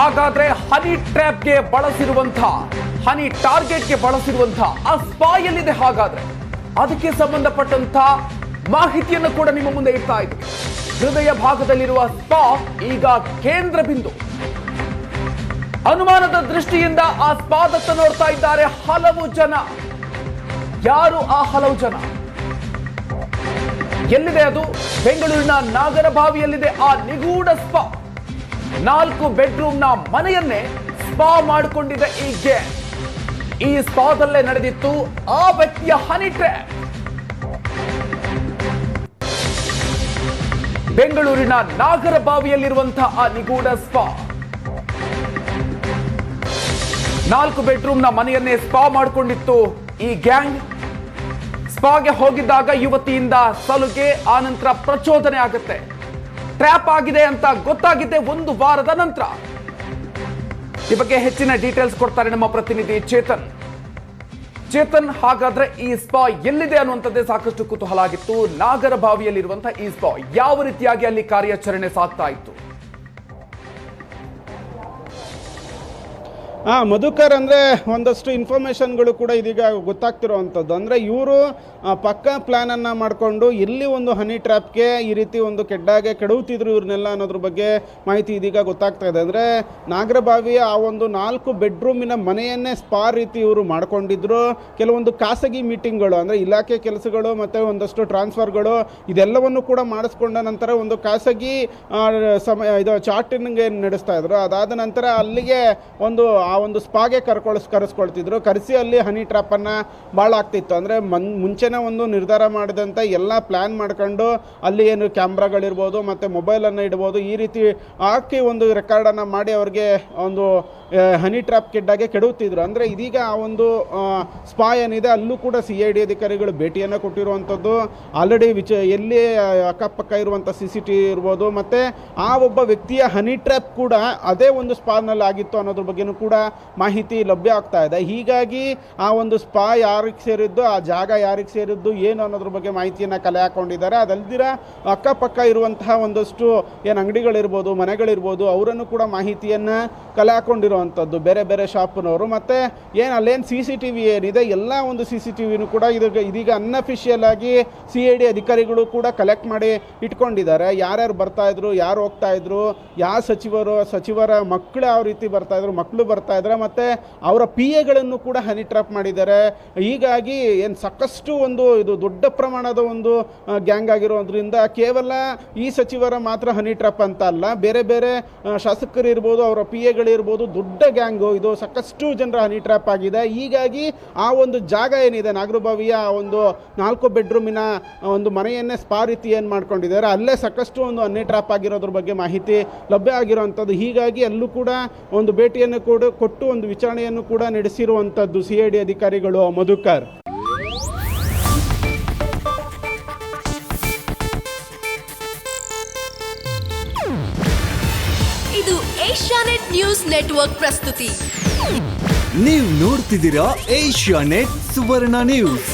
ಹಾಗಾದ್ರೆ ಹನಿ ಟ್ರ್ಯಾಪ್ಗೆ ಬಳಸಿರುವಂತಹ ಹನಿ ಟಾರ್ಗೆಟ್ಗೆ ಬಳಸಿರುವಂತಹ ಆ ಸ್ಪಾ ಎಲ್ಲಿದೆ ಹಾಗಾದ್ರೆ? ಅದಕ್ಕೆ ಸಂಬಂಧಪಟ್ಟಂತ ಮಾಹಿತಿಯನ್ನು ಕೂಡ ನಿಮ್ಮ ಮುಂದೆ ಇಡ್ತಾ ಇದ್ವಿ ಹೃದಯ ಭಾಗದಲ್ಲಿರುವ ಸ್ಪಾ ಈಗ ಕೇಂದ್ರ ಬಿಂದು. ಅನುಮಾನದ ದೃಷ್ಟಿಯಿಂದ ಆ ಸ್ಪಾದತ್ತ ನೋಡ್ತಾ ಇದ್ದಾರೆ ಹಲವು ಜನ. ಯಾರು ಆ ಹಲವು ಜನ? ಎಲ್ಲಿದೆ ಅದು? ಬೆಂಗಳೂರಿನ ನಾಗರಬಾವಿಯಲ್ಲಿದೆ ಆ ನಿಗೂಢ ಸ್ಪಾ ನಾಲ್ಕು ಬೆಡ್ರೂಮ್ನ ಮನೆಯನ್ನೇ ಸ್ಪಾ ಮಾಡಿಕೊಂಡಿದೆ ಈ ಗ್ಯಾಂಗ್ ಈ ಸ್ಪಾದಲ್ಲೇ ನಡೆದಿತ್ತು ಆ ವ್ಯಕ್ತಿಯ ಹನಿ ಬೆಂಗಳೂರಿನ ನಾಗರಬಾವಿಯಲ್ಲಿರುವಂತಹ ಆ ನಿಗೂಢ ಸ್ಪಾ. ನಾಲ್ಕು ಬೆಡ್ರೂಮ್ನ ಮನೆಯನ್ನೇ ಸ್ಪಾ ಮಾಡಿಕೊಂಡಿತ್ತು ಈ ಗ್ಯಾಂಗ್. ಸ್ಪಾಗೆ ಹೋಗಿದ್ದಾಗ ಯುವತಿಯಿಂದ ಸಲುಗೆ, ಆನಂತರ ಪ್ರಚೋದನೆ ಆಗುತ್ತೆ. ಟ್ರ್ಯಾಪ್ ಆಗಿದೆ ಅಂತ ಗೊತ್ತಾಗಿದೆ ಒಂದು ವಾರದ ನಂತರ. ಈ ಬಗ್ಗೆ ಹೆಚ್ಚಿನ ಡೀಟೇಲ್ಸ್ ಕೊಡ್ತಾರೆ ನಮ್ಮ ಪ್ರತಿನಿಧಿ ಚೇತನ್. ಚೇತನ್, ಹಾಗಾದ್ರೆ ಈ ಸ್ಪಾ ಎಲ್ಲಿದೆ ಅನ್ನುವಂಥದ್ದೇ ಸಾಕಷ್ಟು ಕುತೂಹಲ ಆಗಿತ್ತು. ನಾಗರಬಾವಿಯಲ್ಲಿರುವಂತಹ ಈ ಸ್ಪಾ ಯಾವ ರೀತಿಯಾಗಿ ಅಲ್ಲಿ ಕಾರ್ಯಾಚರಣೆ ಸಾಗ್ತಾ ಇತ್ತು? ಹಾಂ ಮಧುಕರ್ ಅಂದರೆ ಒಂದಷ್ಟು ಇನ್ಫಾರ್ಮೇಷನ್ಗಳು ಕೂಡ ಇದೀಗ ಗೊತ್ತಾಗ್ತಿರೋವಂಥದ್ದು. ಅಂದರೆ ಇವರು ಪಕ್ಕ ಪ್ಲ್ಯಾನನ್ನು ಮಾಡಿಕೊಂಡು ಇಲ್ಲಿ ಒಂದು ಹನಿ ಟ್ರ್ಯಾಪ್ಗೆ ಈ ರೀತಿ ಒಂದು ಕೆಡ್ಡಾಗೆ ಕೆಡವುತ್ತಿದ್ರು ಇವ್ರನ್ನೆಲ್ಲ ಅನ್ನೋದ್ರ ಬಗ್ಗೆ ಮಾಹಿತಿ ಇದೀಗ ಗೊತ್ತಾಗ್ತಾ ಇದೆ. ಅಂದರೆ ನಾಗರಬಾವಿಯ ಆ ಒಂದು ನಾಲ್ಕು ಬೆಡ್ರೂಮಿನ ಮನೆಯನ್ನೇ ಸ್ಪಾ ರೀತಿ ಇವರು ಮಾಡ್ಕೊಂಡಿದ್ರು. ಕೆಲವೊಂದು ಖಾಸಗಿ ಮೀಟಿಂಗ್ಗಳು ಅಂದರೆ ಇಲಾಖೆ ಕೆಲಸಗಳು ಮತ್ತು ಒಂದಷ್ಟು ಟ್ರಾನ್ಸ್ಫರ್ಗಳು ಇದೆಲ್ಲವನ್ನು ಕೂಡ ಮಾಡಿಸ್ಕೊಂಡ ನಂತರ ಒಂದು ಖಾಸಗಿ ಆ, ಸಮಯ ಇದು ಚಾರ್ಟಿಂಗ್ ನಡೆಸ್ತಾ ಇದ್ರು. ಅದಾದ ನಂತರ ಅಲ್ಲಿಗೆ ಒಂದು ಆ ಒಂದು ಸ್ಪಾಗೆ ಕರ್ಕೊಳ್ಸ್ ಕರೆಸ್ಕೊಳ್ತಿದ್ರು. ಕರೆಸಿ ಅಲ್ಲಿ ಹನಿ ಟ್ರ್ಯಾಪನ್ನು ಭಾಳ ಆಗ್ತಿತ್ತು ಅಂದರೆ ಮನ್ ಮುಂಚೆನೇ ಒಂದು ನಿರ್ಧಾರ ಮಾಡಿದಂಥ ಎಲ್ಲ ಪ್ಲ್ಯಾನ್ ಮಾಡ್ಕೊಂಡು ಅಲ್ಲಿ ಏನು ಕ್ಯಾಮ್ರಾಗಳಿರ್ಬೋದು ಮತ್ತು ಮೊಬೈಲನ್ನು ಇಡ್ಬೋದು, ಈ ರೀತಿ ಹಾಕಿ ಒಂದು ರೆಕಾರ್ಡನ್ನು ಮಾಡಿ ಅವ್ರಿಗೆ ಒಂದು ಹನಿ ಟ್ರ್ಯಾಪ್ ಕಿಡ್ಡಾಗೆ ಕೆಡುತ್ತಿದ್ರು ಅಂದರೆ ಇದೀಗ ಆ ಒಂದು ಸ್ಪಾ ಏನಿದೆ ಅಲ್ಲೂ ಕೂಡ ಸಿ ಐ ಡಿ ಅಧಿಕಾರಿಗಳು ಭೇಟಿಯನ್ನು ಕೊಟ್ಟಿರುವಂಥದ್ದು. ಆಲ್ರೆಡಿ ವಿಚ ಎಲ್ಲಿ ಅಕ್ಕಪಕ್ಕ ಇರುವಂಥ ಸಿ ಸಿ ಟಿ ಇರ್ಬೋದು, ಮತ್ತು ಆ ಒಬ್ಬ ವ್ಯಕ್ತಿಯ ಹನಿ ಟ್ರ್ಯಾಪ್ ಕೂಡ ಅದೇ ಒಂದು ಸ್ಪಾನಲ್ಲಿ ಆಗಿತ್ತು ಅನ್ನೋದ್ರ ಬಗ್ಗೆಯೂ ಕೂಡ ಮಾಹಿತಿ ಲಭ್ಯ ಆಗ್ತಾ ಇದೆ. ಹೀಗಾಗಿ ಆ ಒಂದು ಸ್ಪಾ ಯಾರಿಗೆ ಸೇರಿದ್ದು, ಆ ಜಾಗ ಯಾರಿಗೆ ಸೇರಿದ್ದು, ಏನು ಅನ್ನೋದ್ರ ಬಗ್ಗೆ ಮಾಹಿತಿಯನ್ನು ಕಲೆ ಹಾಕೊಂಡಿದ್ದಾರೆ. ಅದಲ್ದಿರ ಅಕ್ಕಪಕ್ಕ ಇರುವಂತಹ ಒಂದಷ್ಟು ಏನು ಅಂಗಡಿಗಳಿರ್ಬೋದು, ಮನೆಗಳಿರ್ಬೋದು, ಅವರನ್ನು ಕೂಡ ಮಾಹಿತಿಯನ್ನು ಕಲೆ ಹಾಕೊಂಡಿರುವಂಥದ್ದು ಬೇರೆ ಬೇರೆ ಶಾಪ್ನವರು. ಮತ್ತು ಏನು ಅಲ್ಲೇನು ಸಿ ಸಿ ಟಿ ವಿ ಏನಿದೆ, ಎಲ್ಲ ಒಂದು ಸಿ ಸಿ ಟಿ ವಿನೂ ಕೂಡ ಇದೀಗ ಇದೀಗ ಅನ್ಅಫಿಷಿಯಲ್ ಆಗಿ ಸಿ ಐ ಡಿ ಅಧಿಕಾರಿಗಳು ಕೂಡ ಕಲೆಕ್ಟ್ ಮಾಡಿ ಇಟ್ಕೊಂಡಿದ್ದಾರೆ. ಯಾರ್ಯಾರು ಬರ್ತಾಯಿದ್ರು ಯಾರು ಹೋಗ್ತಾಯಿದ್ರು ಯಾವ ಸಚಿವರು, ಸಚಿವರ ಮಕ್ಕಳು ಯಾವ ರೀತಿ ಬರ್ತಾಯಿದ್ರು ಮಕ್ಕಳು ಬರ್ತಾ ಇದ್ದಾರೆ. ಮತ್ತು ಅವರ ಪಿ ಎಗಳನ್ನು ಕೂಡ ಹನಿ ಟ್ರ್ಯಾಪ್ ಮಾಡಿದ್ದಾರೆ. ಹೀಗಾಗಿ ಏನು ಸಾಕಷ್ಟು ಒಂದು ಇದು ದೊಡ್ಡ ಪ್ರಮಾಣದ ಒಂದು ಗ್ಯಾಂಗ್ ಆಗಿರೋದ್ರಿಂದ ಕೇವಲ ಈ ಸಚಿವರ ಮಾತ್ರ ಹನಿ ಟ್ರ್ಯಾಪ್ ಅಂತ ಅಲ್ಲ, ಬೇರೆ ಬೇರೆ ಶಾಸಕರಿರ್ಬೋದು ಅವರ ಪಿ ಎಗಳಿರ್ಬೋದು ದೊಡ್ಡ ಗ್ಯಾಂಗು ಇದು ಸಾಕಷ್ಟು ಜನರ ಹನಿ ಟ್ರ್ಯಾಪ್ ಆಗಿದೆ. ಹೀಗಾಗಿ ಆ ಒಂದು ಜಾಗ ಏನಿದೆ, ನಾಗರಬಾವಿಯ ಒಂದು ನಾಲ್ಕು ಬೆಡ್ರೂಮಿನ ಒಂದು ಮನೆಯನ್ನೇ ಸ್ಪಾ ರೀತಿ ಏನು ಮಾಡ್ಕೊಂಡಿದ್ದಾರೆ, ಅಲ್ಲೇ ಸಾಕಷ್ಟು ಒಂದು ಹನಿ ಟ್ರ್ಯಾಪ್ ಆಗಿರೋದ್ರ ಬಗ್ಗೆ ಮಾಹಿತಿ ಲಭ್ಯ ಆಗಿರುವಂಥದ್ದು. ಹೀಗಾಗಿ ಅಲ್ಲೂ ಕೂಡ ಒಂದು ಭೇಟಿಯನ್ನು ಕೂಡ ಕೊಟ್ಟು ಒಂದು ವಿಚಾರಣೆಯನ್ನು ಕೂಡ ನಡೆಸಿರುವಂಥದ್ದು ಸಿ ಐ ಡಿ ಅಧಿಕಾರಿಗಳು ಮಧುಕರ್. ಇದು ಏಷ್ಯಾನೆಟ್ ನ್ಯೂಸ್ ನೆಟ್ವರ್ಕ್ ಪ್ರಸ್ತುತಿ. ನೀವು ನೋಡ್ತಿದ್ದೀರಾ ಏಷ್ಯಾನೆಟ್ ಸುವರ್ಣ ನ್ಯೂಸ್.